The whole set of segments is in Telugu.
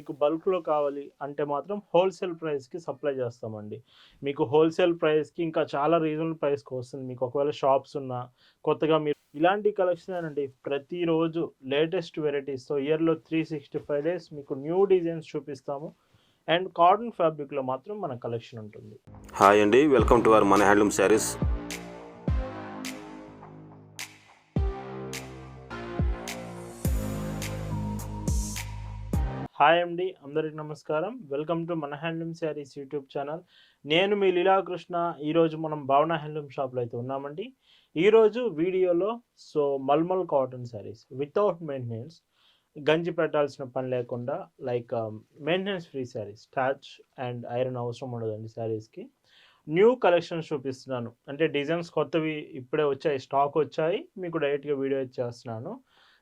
మీకు బల్క్లో కావాలి అంటే మాత్రం హోల్సేల్ ప్రైస్కి సప్లై చేస్తామండి. మీకు హోల్సేల్ ప్రైస్కి ఇంకా చాలా రీజనబుల్ ప్రైస్కి వస్తుంది. మీకు ఒకవేళ షాప్స్ ఉన్నా కొత్తగా మీరు ఇలాంటి కలెక్షన్ అండి ప్రతిరోజు లేటెస్ట్ వెరైటీస్తో ఇయర్లో త్రీ సిక్స్టీ ఫైవ్ డేస్ మీకు న్యూ డిజైన్స్ చూపిస్తాము. అండ్ కాటన్ ఫ్యాబ్రిక్లో మాత్రం మన కలెక్షన్ ఉంటుంది. హాయ్ అండి వెల్కమ్ టు అవర్ మన హ్యాండ్లూమ్ శారీస్. హాయ్ అండి అందరికి నమస్కారం. వెల్కమ్ టు మన హ్యాండ్లూమ్ శారీస్ యూట్యూబ్ ఛానల్. నేను మీ లీలాకృష్ణ. ఈరోజు మనం భావన హ్యాండ్లూమ్ షాప్లో అయితే ఉన్నామండి. ఈరోజు వీడియోలో so mulmul cotton sarees without maintenance గంజి పెట్టాల్సిన పని లేకుండా like maintenance free sarees starch and iron అవసరం ఉండదండి శారీస్కి. న్యూ కలెక్షన్స్ చూపిస్తున్నాను. అంటే డిజైన్స్ కొత్తవి ఇప్పుడే వచ్చాయి స్టాక్ వచ్చాయి. మీకు డైరెక్ట్గా వీడియో చేస్తున్నాను.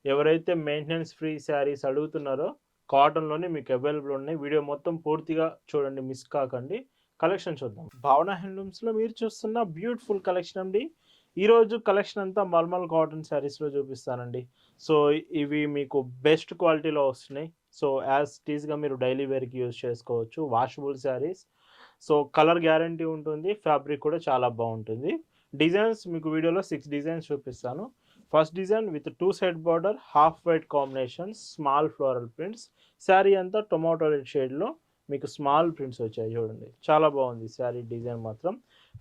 ఎవరైతే మెయింటెనెన్స్ ఫ్రీ శారీస్ అడుగుతున్నారో కాటన్లోనే మీకు అవైలబుల్ ఉన్నాయి. వీడియో మొత్తం పూర్తిగా చూడండి. మిస్ కాకండి. కలెక్షన్ చూద్దాం. భావన హ్యాండ్లూమ్స్లో మీరు చూస్తున్న బ్యూటిఫుల్ కలెక్షన్ అండి. ఈరోజు కలెక్షన్ అంతా మల్మల్ కాటన్ శారీస్లో చూపిస్తానండి. సో ఇవి మీకు బెస్ట్ క్వాలిటీలో వస్తున్నాయి. సో యాజ్ టీజ్గా మీరు డైలీ వేర్కి యూజ్ చేసుకోవచ్చు. Washable sarees. So colour guarantee ఉంటుంది. ఫ్యాబ్రిక్ కూడా చాలా బాగుంటుంది. డిజైన్స్ మీకు వీడియోలో సిక్స్ డిజైన్స్ చూపిస్తాను. First design with two side border half white combination small floral prints saree అంతా టొమాటో రెడ్ షేడ్లో మీకు స్మాల్ ప్రింట్స్ వచ్చాయి చూడండి. చాలా బాగుంది శారీ డిజైన్ మాత్రం.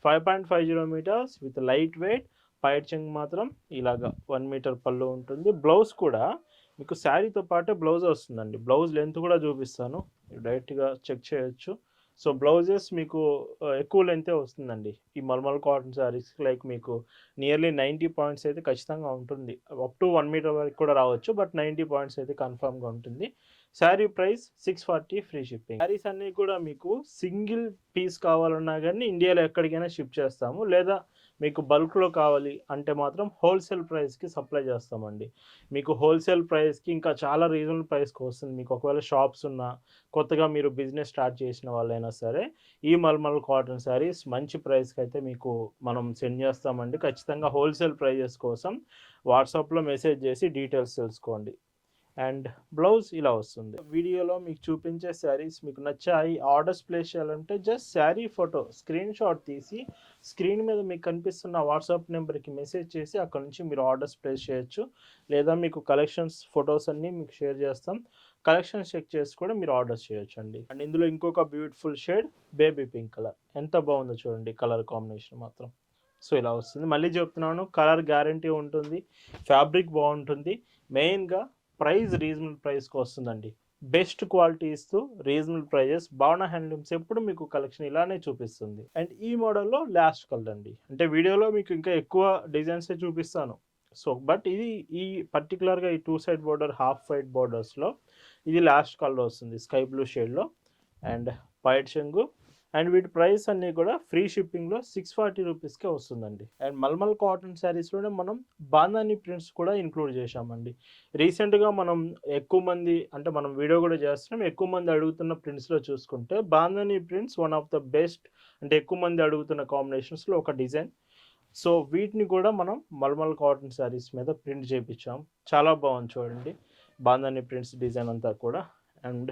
Five point five zero metres with light weight పైట్ చెంగ్ మాత్రం ఇలాగా వన్ మీటర్ పళ్ళు ఉంటుంది. బ్లౌజ్ కూడా మీకు శారీతో పాటే బ్లౌజ్ వస్తుందండి. బ్లౌజ్ లెంత్ కూడా చూపిస్తాను. డైరెక్ట్గా చెక్ చేయొచ్చు. సో బ్లౌజెస్ మీకు ఎక్కువ లెంతే వస్తుందండి. ఈ మల్మల్ కాటన్ శారీస్ లైక్ మీకు నియర్లీ నైంటీ పాయింట్స్ అయితే ఖచ్చితంగా ఉంటుంది. అప్ టు వన్ మీటర్ వరకు కూడా రావచ్చు బట్ నైంటీ పాయింట్స్ అయితే కన్ఫామ్గా ఉంటుంది. Saree price six forty free shipping sarees అన్నీ కూడా మీకు సింగిల్ పీస్ కావాలన్నా కానీ ఇండియాలో ఎక్కడికైనా షిప్ చేస్తాము. లేదా మీకు బల్క్లో కావాలి అంటే మాత్రం హోల్సేల్ ప్రైస్కి సప్లై చేస్తామండి. మీకు హోల్సేల్ ప్రైస్కి ఇంకా చాలా రీజనబుల్ ప్రైస్కి వస్తుంది. మీకు ఒకవేళ షాప్స్ ఉన్నా కొత్తగా మీరు బిజినెస్ స్టార్ట్ చేసిన వాళ్ళైనా సరే ఈ మల్మల్ కాటన్ శారీస్ మంచి ప్రైస్కి అయితే మీకు మనం సెండ్ చేస్తామండి. ఖచ్చితంగా హోల్సేల్ ప్రైజెస్ కోసం వాట్సాప్లో మెసేజ్ చేసి డీటెయిల్స్ తెలుసుకోండి. అండ్ బ్లౌజ్ ఇలా వస్తుంది. వీడియోలో మీకు చూపించే శారీస్ మీకు నచ్చాయి ఆర్డర్స్ ప్లేస్ చేయాలంటే just sari photo screenshot తీసి స్క్రీన్ మీద మీకు కనిపిస్తున్న వాట్సాప్ నెంబర్కి మెసేజ్ చేసి అక్కడ నుంచి మీరు ఆర్డర్స్ ప్లేస్ చేయొచ్చు. లేదా మీకు కలెక్షన్స్ ఫొటోస్ అన్నీ మీకు షేర్ చేస్తాం. కలెక్షన్స్ చెక్ చేసి కూడా మీరు ఆర్డర్స్ చేయొచ్చు అండి అండ్ ఇందులో ఇంకొక beautiful shade baby pink colour. ఎంత బాగుందో చూడండి కలర్ కాంబినేషన్ మాత్రం. సో ఇలా వస్తుంది. మళ్ళీ చెప్తున్నాను కలర్ గ్యారంటీ ఉంటుంది ఫ్యాబ్రిక్ బాగుంటుంది. మెయిన్గా ప్రైస్ రీజనబుల్ ప్రైస్కి వస్తుందండి. బెస్ట్ క్వాలిటీ ఇస్తూ రీజనబుల్ ప్రైజెస్ భావన హ్యాండ్లూమ్స్ ఎప్పుడు మీకు కలెక్షన్ ఇలానే చూపిస్తుంది. అండ్ ఈ మోడల్లో లాస్ట్ కలర్ అండి. అంటే వీడియోలో మీకు ఇంకా ఎక్కువ డిజైన్సే చూపిస్తాను. సో బట్ ఇది ఈ పర్టికులర్గా ఈ two side border half white బోర్డర్స్లో ఇది లాస్ట్ కలర్ వస్తుంది స్కై బ్లూ షేడ్లో. అండ్ వైట్ చెంగు అండ్ వీటి ప్రైస్ అన్నీ కూడా ఫ్రీ షిప్పింగ్లో సిక్స్ ఫార్టీ రూపీస్కే వస్తుందండి. అండ్ మల్మల్ కాటన్ శారీస్లోనే మనం బాందాని ప్రింట్స్ కూడా ఇంక్లూడ్ చేశామండి. రీసెంట్గా మనం ఎక్కువ మంది అంటే మనం వీడియో కూడా చేస్తున్నాం ఎక్కువ మంది అడుగుతున్న ప్రింట్స్లో చూసుకుంటే bandhani prints one of the best అంటే ఎక్కువ మంది అడుగుతున్న కాంబినేషన్స్లో ఒక డిజైన్. సో వీటిని కూడా మనం మల్మల్ కాటన్ శారీస్ మీద ప్రింట్ చేయించాం చాలా బాగుంది చూడండి బాందాని ప్రింట్స్ డిజైన్ అంతా కూడా. అండ్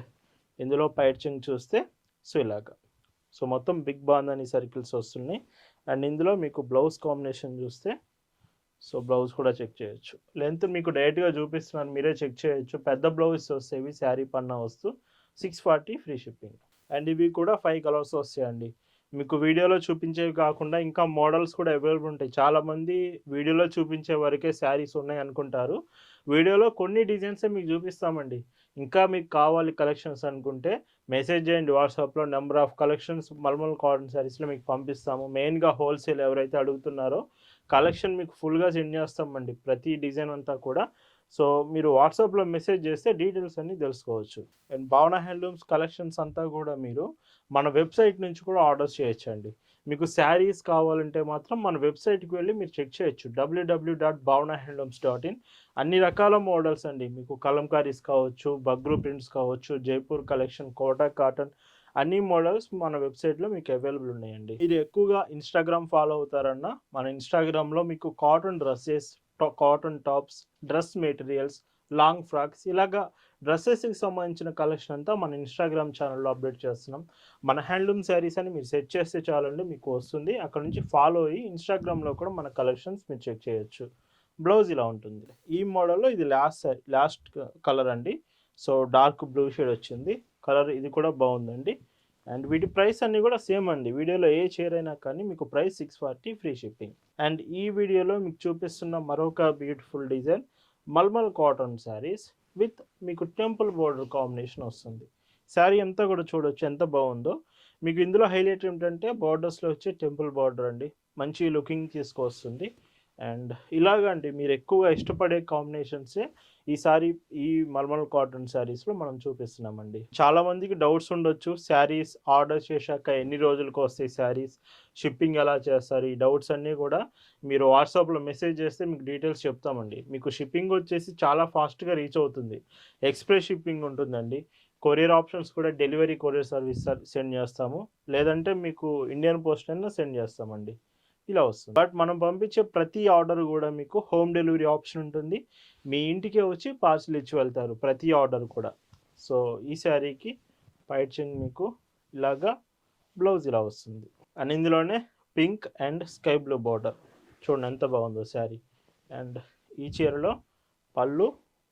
ఇందులో పైచింగ్ చూస్తే సో ఇలాగా సో మొత్తం బిగ్ బాందాని సర్కిల్స్ వస్తున్నాయి. అండ్ ఇందులో మీకు బ్లౌజ్ కాంబినేషన్ చూస్తే సో బ్లౌజ్ కూడా చెక్ చేయొచ్చు. లెంత్ మీకు డైరెక్ట్గా చూపిస్తున్నాను మీరే చెక్ చేయొచ్చు. పెద్ద బ్లౌజ్ వస్తాయి శారీ పన్నా వస్తూ six forty free shipping and ఇవి కూడా ఫైవ్ కలర్స్ వస్తాయండి. మీకు వీడియోలో చూపించేవి కాకుండా ఇంకా మోడల్స్ కూడా అవైలబుల్ ఉంటాయి. చాలామంది వీడియోలో చూపించే వరకే శారీస్ ఉన్నాయి అనుకుంటారు. వీడియోలో కొన్ని డిజైన్సే మీకు చూపిస్తామండి. ఇంకా మీకు కావాలి కలెక్షన్స్ అనుకుంటే మెసేజ్ చేయండి వాట్సాప్లో number of collections mulmul cotton శారీస్లో మీకు పంపిస్తాము. మెయిన్గా హోల్సేల్ ఎవరైతే అడుగుతున్నారో కలెక్షన్ మీకు ఫుల్గా సెండ్ చేస్తామండి. ప్రతి డిజైన్ అంతా కూడా సో మీరు వాట్సాప్లో మెసేజ్ చేస్తే డీటెయిల్స్ అన్నీ తెలుసుకోవచ్చు. అండ్ భావన హ్యాండ్లూమ్స్ కలెక్షన్స్ అంతా కూడా మీరు మన వెబ్సైట్ నుంచి కూడా ఆర్డర్స్ చేయొచ్చండి. మీకు శారీస్ కావాలంటే మాత్రం మన వెబ్సైట్కి వెళ్ళి మీరు చెక్ చేయొచ్చు. W W dot Bhavana handlooms dot in అన్ని రకాల మోడల్స్ అండి. మీకు కలంకారీస్ కావచ్చు బగ్రు ప్రింట్స్ కావచ్చు జైపూర్ కలెక్షన్ కోటా కాటన్ అన్ని మోడల్స్ మన వెబ్సైట్లో మీకు అవైలబుల్ ఉన్నాయండి. మీరు ఎక్కువగా ఇన్స్టాగ్రామ్ ఫాలో అవుతారన్నా మన ఇన్స్టాగ్రామ్లో మీకు cotton dresses cotton tops dress materials long frocks ఇలాగా డ్రెస్సెస్కి సంబంధించిన కలెక్షన్ అంతా మన ఇన్స్టాగ్రామ్ ఛానల్లో అప్డేట్ చేస్తున్నాం. మన హ్యాండ్లూమ్ శారీస్ అని మీరు సెట్ చేస్తే చాలండి మీకు వస్తుంది. అక్కడ నుంచి ఫాలో అయ్యి ఇన్స్టాగ్రామ్లో కూడా మన కలెక్షన్స్ మీరు చెక్ చేయొచ్చు. బ్లౌజ్ ఇలా ఉంటుంది. ఈ మోడల్లో ఇది లాస్ట్ లాస్ట్ కలర్ అండి. సో డార్క్ బ్లూ షేడ్ వచ్చింది. కలర్ ఇది కూడా బాగుందండి. అండ్ వీటి ప్రైస్ అన్నీ కూడా సేమ్ అండి. వీడియోలో ఏ చైర్ అయినా కానీ మీకు price six forty free shipping and ఈ వీడియోలో మీకు చూపిస్తున్న మరొక beautiful design mulmul cotton sarees with మీకు టెంపుల్ బోర్డర్ కాంబినేషన్ వస్తుంది. శారీ అంతా కూడా చూడొచ్చు ఎంత బాగుందో. మీకు ఇందులో హైలైట్ ఏంటంటే బార్డర్స్లో వచ్చే టెంపుల్ బార్డర్ అండి. మంచి లుకింగ్ తీసుకొస్తుంది. అండ్ ఇలాగండి మీరు ఎక్కువగా ఇష్టపడే కాంబినేషన్సే ఈసారి ఈ మల్మల్ కాటన్ శారీస్లో మనం చూపిస్తున్నామండి. చాలా మందికి డౌట్స్ ఉండొచ్చు శారీస్ ఆర్డర్ చేశాక ఎన్ని రోజులకు వస్తాయి శారీస్ షిప్పింగ్ ఎలా చేస్తారు ఈ డౌట్స్ అన్నీ కూడా మీరు వాట్సాప్లో మెసేజ్ చేస్తే మీకు డీటెయిల్స్ చెప్తామండి. మీకు షిప్పింగ్ వచ్చేసి చాలా ఫాస్ట్గా రీచ్ అవుతుంది. ఎక్స్ప్రెస్ షిప్పింగ్ ఉంటుందండి. కొరియర్ ఆప్షన్స్ కూడా డెలివరీ కొరియర్ సర్వీస్ సెండ్ చేస్తాము. లేదంటే మీకు ఇండియన్ పోస్ట్ అయినా సెండ్ చేస్తామండి. ఇలా వస్తుంది. బట్ మనం పంపించే ప్రతి ఆర్డర్ కూడా మీకు హోమ్ డెలివరీ ఆప్షన్ ఉంటుంది. మీ ఇంటికే వచ్చి పార్సిల్ ఇచ్చి వెళ్తారు ప్రతి ఆర్డర్ కూడా. సో ఈ శారీకి పైచింగ్ మీకు ఇలాగా బ్లౌజ్ ఇలా వస్తుంది. అండ్ ఇందులోనే pink and sky blue border. చూడండి ఎంత బాగుందో శారీ. అండ్ ఈ చీరలో పళ్ళు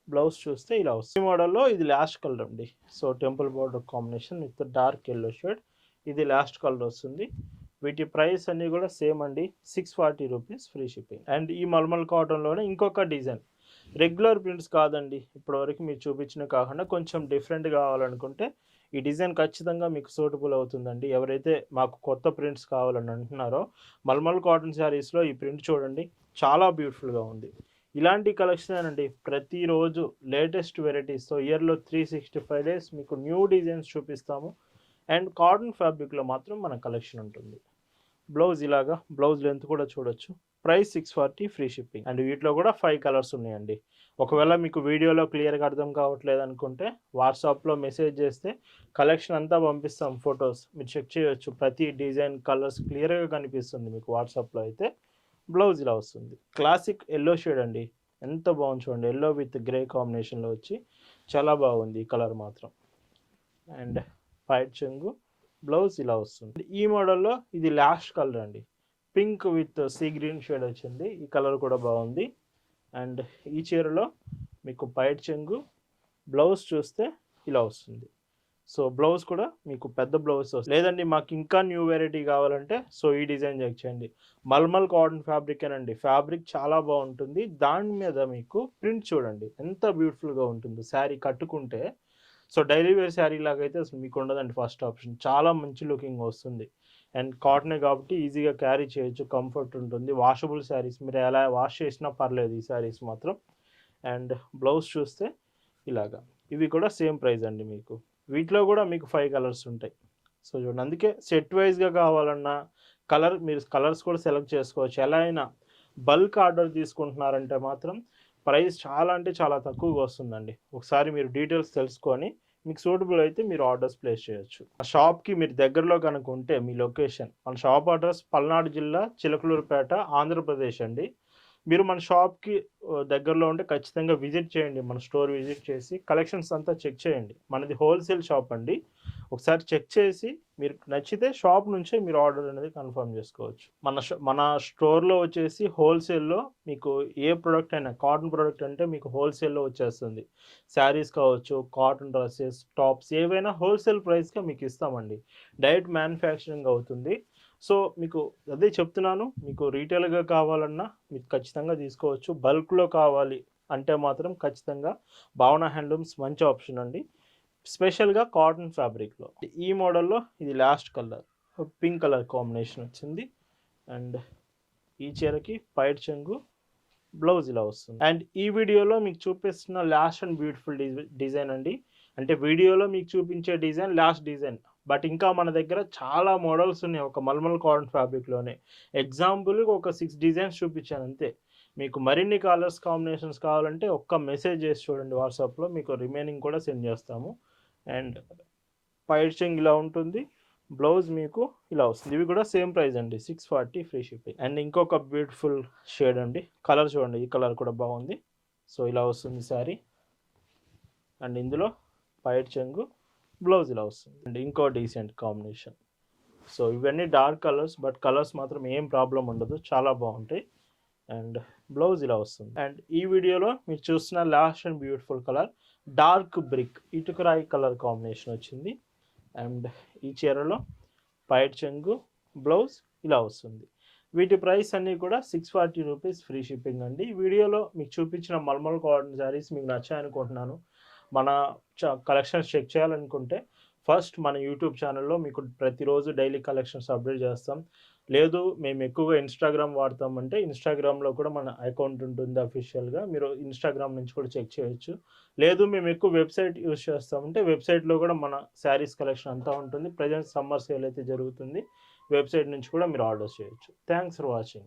బ్లౌజ్ చూస్తే ఇలా వస్తుంది. ఈ మోడల్లో ఇది లాస్ట్ కలర్ అండి. So temple border combination with dark yellow shade. ఇది లాస్ట్ కలర్ వస్తుంది. వీటి ప్రైస్ అన్నీ కూడా సేమ్ అండి. Six forty rupees free shipping and ఈ మల్మల్ కాటన్లోనే ఇంకొక డిజైన్. రెగ్యులర్ ప్రింట్స్ కాదండి. ఇప్పటివరకు మీరు చూపించిన కాకుండా కొంచెం డిఫరెంట్ కావాలనుకుంటే ఈ డిజైన్ ఖచ్చితంగా మీకు సూటబుల్ అవుతుందండి. ఎవరైతే మాకు కొత్త ప్రింట్స్ కావాలని అంటున్నారో మల్మల్ కాటన్ శారీస్లో ఈ ప్రింట్ చూడండి. చాలా బ్యూటిఫుల్గా ఉంది. ఇలాంటి కలెక్షన్ అండి. ప్రతిరోజు లేటెస్ట్ వెరైటీస్తో ఇయర్లో త్రీ సిక్స్టీ ఫైవ్ డేస్ మీకు న్యూ డిజైన్స్ చూపిస్తాము. అండ్ కాటన్ ఫ్యాబ్రిక్లో మాత్రం మన కలెక్షన్ ఉంటుంది. బ్లౌజ్ ఇలాగా బ్లౌజ్ లెంత్ కూడా చూడొచ్చు. Price six forty free shipping and వీటిలో కూడా ఫైవ్ కలర్స్ ఉన్నాయండి. ఒకవేళ మీకు వీడియోలో క్లియర్గా అర్థం కావట్లేదు అనుకుంటే వాట్సాప్లో మెసేజ్ చేస్తే కలెక్షన్ అంతా పంపిస్తాం ఫొటోస్. మీరు చెక్ చేయొచ్చు. ప్రతి డిజైన్ కలర్స్ క్లియర్గా కనిపిస్తుంది మీకు వాట్సాప్లో అయితే. బ్లౌజ్ ఇలా వస్తుంది. క్లాసిక్ ఎల్లో షేడ్ అండి. ఎంత బాగుంది చూడండి. ఎల్లో విత్ గ్రే కాంబినేషన్లో వచ్చి చాలా బాగుంది ఈ కలర్ మాత్రం. అండ్ పైట్ చెంగు. బ్లౌజ్ ఇలా వస్తుంది. ఈ మోడల్లో ఇది లాస్ట్ కలర్ అండి. Pink with sea green shade వచ్చింది. ఈ కలర్ కూడా బాగుంది. అండ్ ఈ చీరలో మీకు పైట్ చెంగు బ్లౌజ్ చూస్తే ఇలా వస్తుంది. సో బ్లౌజ్ కూడా మీకు పెద్ద బ్లౌజ్ వస్తుంది. లేదండి మాకు ఇంకా న్యూ వెరైటీ కావాలంటే సో ఈ డిజైన్ చెక్ చేయండి. మల్మల్ కాటన్ ఫ్యాబ్రిక్ అండి ఫ్యాబ్రిక్ చాలా బాగుంటుంది. దాని మీద మీకు ప్రింట్ చూడండి. ఎంత బ్యూటిఫుల్గా ఉంటుందో శారీ కట్టుకుంటే సో డైలీ వేర్ శారీ లాగా అయితే అసలు మీకు ఉండదండి ఫస్ట్ ఆప్షన్. చాలా మంచి లుకింగ్ వస్తుంది. అండ్ కాటనే కాబట్టి ఈజీగా క్యారీ చేయొచ్చు కంఫర్ట్ ఉంటుంది. వాషబుల్ శారీస్ మీరు ఎలా వాష్ చేసినా పర్లేదు ఈ శారీస్ మాత్రం. అండ్ బ్లౌజ్ చూస్తే ఇలాగా. ఇవి కూడా సేమ్ ప్రైస్ అండి మీకు. వీటిలో కూడా మీకు ఫైవ్ కలర్స్ ఉంటాయి. సో చూడండి అందుకే సెట్ వైజ్గా కావాలన్నా కలర్ మీరు కలర్స్ కూడా సెలెక్ట్ చేసుకోవచ్చు. ఎలా అయినా బల్క్ ఆర్డర్ తీసుకుంటున్నారంటే మాత్రం ప్రైస్ చాలా అంటే చాలా తక్కువగా వస్తుందండి. ఒకసారి మీరు డీటెయిల్స్ తెలుసుకొని మీకు సూటబుల్ అయితే మీరు ఆర్డర్స్ ప్లేస్ చేయొచ్చు. ఆ షాప్కి మీరు దగ్గరలో కనుక ఉంటే మీ లొకేషన్ మన షాప్ అడ్రస్ పల్నాడు జిల్లా చిలకలూరుపేట ఆంధ్రప్రదేశ్ అండి. మీరు మన షాప్కి దగ్గరలో ఉంటే ఖచ్చితంగా విజిట్ చేయండి. మన స్టోర్ విజిట్ చేసి కలెక్షన్స్ అంతా చెక్ చేయండి. మనది హోల్సేల్ షాప్ అండి. ఒకసారి చెక్ చేసి మీరు నచ్చితే షాప్ నుంచే మీరు ఆర్డర్ అనేది కన్ఫర్మ్ చేసుకోవచ్చు. మన మన స్టోర్లో వచ్చేసి హోల్సేల్లో మీకు ఏ ప్రోడక్ట్ అయినా కాటన్ ప్రోడక్ట్ అంటే మీకు హోల్సేల్లో వచ్చేస్తుంది. శారీస్ కావచ్చు కాటన్ డ్రెస్సెస్ టాప్స్ ఏవైనా హోల్సేల్ ప్రైస్గా మీకు ఇస్తామండి. డైరెక్ట్ మ్యానుఫ్యాక్చరింగ్ అవుతుంది. సో మీకు అదే చెప్తున్నాను మీకు రీటైల్గా కావాలన్నా మీకు ఖచ్చితంగా తీసుకోవచ్చు. బల్క్లో కావాలి అంటే మాత్రం ఖచ్చితంగా భావన హ్యాండ్లూమ్స్ మంచి ఆప్షన్ అండి. స్పెషల్గా కాటన్ ఫ్యాబ్రిక్లో. ఈ మోడల్లో ఇది last colour. Pink colour combination వచ్చింది. అండ్ ఈ చీరకి పైట్ చెంగు బ్లౌజ్ ఇలా వస్తుంది. అండ్ ఈ వీడియోలో మీకు చూపిస్తున్న లాస్ట్ అండ్ బ్యూటిఫుల్ డిజైన్ అండి. అంటే వీడియోలో మీకు చూపించే డిజైన్ లాస్ట్ డిజైన్. బట్ ఇంకా మన దగ్గర చాలా మోడల్స్ ఉన్నాయి ఒక మల్మల్ కాటన్ ఫ్యాబ్రిక్లోనే. ఎగ్జాంపుల్కి ఒక సిక్స్ డిజైన్స్ చూపించాను అంతే. మీకు మరిన్ని కలర్స్ కాంబినేషన్స్ కావాలంటే ఒక్క మెసేజ్ చేసి చూడండి వాట్సాప్లో. మీకు రిమైనింగ్ కూడా సెండ్ చేస్తాము. అండ్ పైచింగ్ ఇలా ఉంటుంది. బ్లౌజ్ మీకు ఇలా వస్తుంది. ఇవి కూడా సేమ్ ప్రైస్ అండి. Six forty free shipping. And ఇంకొక బ్యూటిఫుల్ షేడ్ అండి. కలర్ చూడండి. ఈ కలర్ కూడా బాగుంది. సో ఇలా వస్తుంది శారీ. అండ్ ఇందులో పైట్ చెంగు బ్లౌజ్ ఇలా వస్తుంది. అండ్ ఇంకో డీసెంట్ కాంబినేషన్ సో ఇవన్నీ డార్క్ కలర్స్ బట్ కలర్స్ మాత్రం ఏం ప్రాబ్లం ఉండదు. చాలా బాగుంటాయి. అండ్ బ్లౌజ్ ఇలా వస్తుంది. అండ్ ఈ వీడియోలో మీరు చూస్తున్న last and beautiful colour dark brick ఇటుకరాయి colour combination వచ్చింది. అండ్ ఈ చీరలో పైట్ చెంగు బ్లౌజ్ ఇలా వస్తుంది. వీటి ప్రైస్ అన్నీ కూడా six forty rupees free shipping అండి. వీడియోలో మీకు చూపించిన మల్మల్ కాటన్ శారీస్ మీకు నచ్చాయనుకుంటున్నాను మన కలెక్షన్స్ చెక్ చేయాలనుకుంటే ఫస్ట్ మన యూట్యూబ్ ఛానల్లో మీకు ప్రతిరోజు డైలీ కలెక్షన్స్ అప్డేట్ చేస్తాం. లేదు మేము ఎక్కువగా ఇన్స్టాగ్రామ్ వాడతామంటే ఇన్స్టాగ్రామ్లో కూడా మన అకౌంట్ ఉంటుంది అఫీషియల్గా మీరు ఇన్స్టాగ్రామ్ నుంచి కూడా చెక్ చేయొచ్చు. లేదు మేము ఎక్కువ వెబ్సైట్ యూస్ చేస్తామంటే వెబ్సైట్లో కూడా మన శారీస్ కలెక్షన్ అంతా ఉంటుంది. ప్రజెంట్ సమ్మర్ సేల్ అయితే జరుగుతుంది. వెబ్సైట్ నుంచి కూడా మీరు ఆర్డర్ చేయొచ్చు. Thanks for watching